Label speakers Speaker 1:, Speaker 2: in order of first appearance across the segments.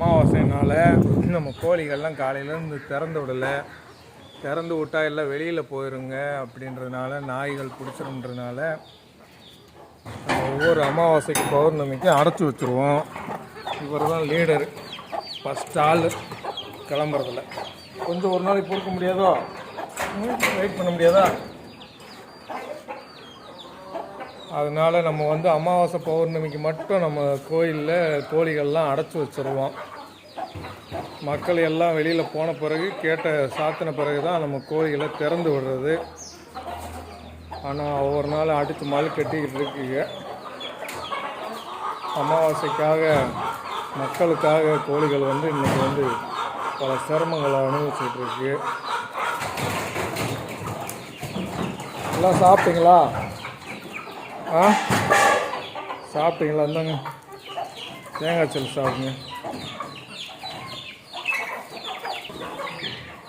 Speaker 1: அமாவாசைனால் நம்ம கோழிகள்லாம் காலையிலேருந்து திறந்து விடலை. திறந்து விட்டா எல்லாம் வெளியில் போயிருங்க அப்படின்றதுனால நாய்கள் பிடிச்சிருன்றதுனால ஒவ்வொரு அமாவாசைக்கு பௌர்ணமிக்கும் அடைச்சி வச்சுருவோம். இவர் தான் லீடர் ஃபஸ்ட் ஆள். கிளம்புறதுல கொஞ்சம் ஒரு நாளைக்கு பொறுக்க முடியாதோ? வெயிட் பண்ண முடியாதா? அதனால் நம்ம வந்து அமாவாசை பௌர்ணமிக்கு மட்டும் நம்ம கோயிலில் கோழிகள்லாம் அடைச்சி வச்சுருவோம். மக்கள் எல்லாம் வெளியில் போன பிறகு கேட்ட சாத்தின பிறகு தான் நம்ம கோழிகளை திறந்து விடுறது. ஆனால் ஒவ்வொரு நாள் அடித்து மழை கட்டிக்கிட்டு இருக்குங்க. அமாவாசைக்காக மக்களுக்காக கோழிகள் வந்து இன்றைக்கி வந்து பல சிரமங்களை அனுபவிச்சுட்ருக்கு எல்லாம் சாப்பிட்டீங்களா? ஆ? சாப்பிட்டீங்களா? இந்தாங்க. தேங்காய் சல் சாப்பிடுங்க.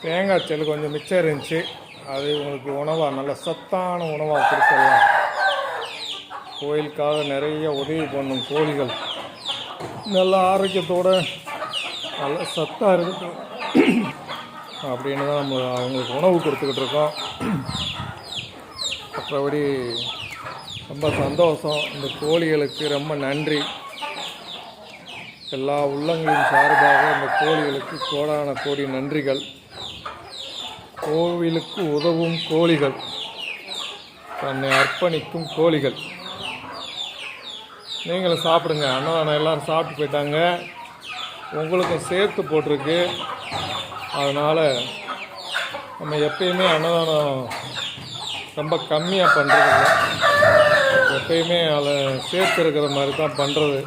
Speaker 1: தேங்காய் செல் கொஞ்சம் மிச்சம் இருந்துச்சு. அது உங்களுக்கு உணவாக நல்ல சத்தான உணவாக கொடுத்துடலாம். கோயிலுக்காக நிறைய உதவி பண்ணும் கோழிகள். நல்ல ஆரோக்கியத்தோட நல்ல சத்தாக இருக்கட்டும். அப்படின்னு தான் நம்ம அவங்களுக்கு உணவு கொடுத்துக்கிட்டு இருக்கோம். மற்றபடி ரொம்ப சந்தோஷம். இந்த கோழிகளுக்கு ரொம்ப நன்றி. எல்லா உள்ளங்களின் சார்பாக இந்த கோழிகளுக்கு கோடான கோடி நன்றிகள். கோவிலுக்கு உதவும் கோழிகள். தன்னை அர்ப்பணிக்கும் கோழிகள். நீங்களும் சாப்பிடுங்க. அன்னதானம் எல்லோரும் சாப்பிட்டு போயிட்டாங்க. உங்களுக்கும் சேர்த்து போட்டிருக்கு. அதனால் நம்ம எப்பயுமே அன்னதானம் ரொம்ப கம்மியாக பண்ணுறதில்ல எப்பயுமே அதில் சேர்த்துருக்கிற மாதிரி தான் பண்ணுறது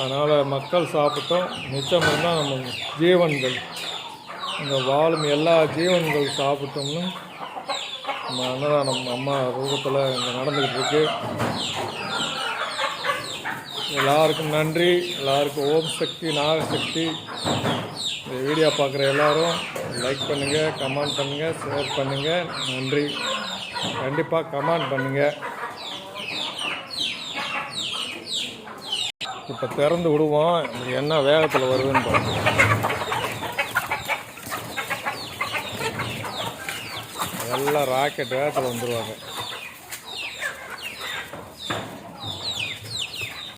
Speaker 1: அதனால் மக்கள் சாப்பிட்டோம். மிச்சம் இருந்தால் நம்ம ஜீவன்கள் இந்த வாழும் எல்லா ஜீவன்கள் சாப்பிட்டோம்னு நம்ம அன்னதானம் அம்மா ரூபத்தில் இங்கே நடந்துக்கிட்டு இருக்கு. எல்லாருக்கும் நன்றி. எல்லாருக்கும் ஓம் சக்தி நாகசக்தி இந்த வீடியோ பார்க்குற எல்லாரும் லைக் பண்ணுங்கள் கமெண்ட் பண்ணுங்கள் ஷேர் பண்ணுங்கள் நன்றி. கண்டிப்பாக கமெண்ட் பண்ணுங்கள் இப்போ திறந்து விடுவோம். என்ன வேகத்தில் வருதுன்னு எல்லாம் ராக்கெட் வேகத்தில் வந்துடுவாங்க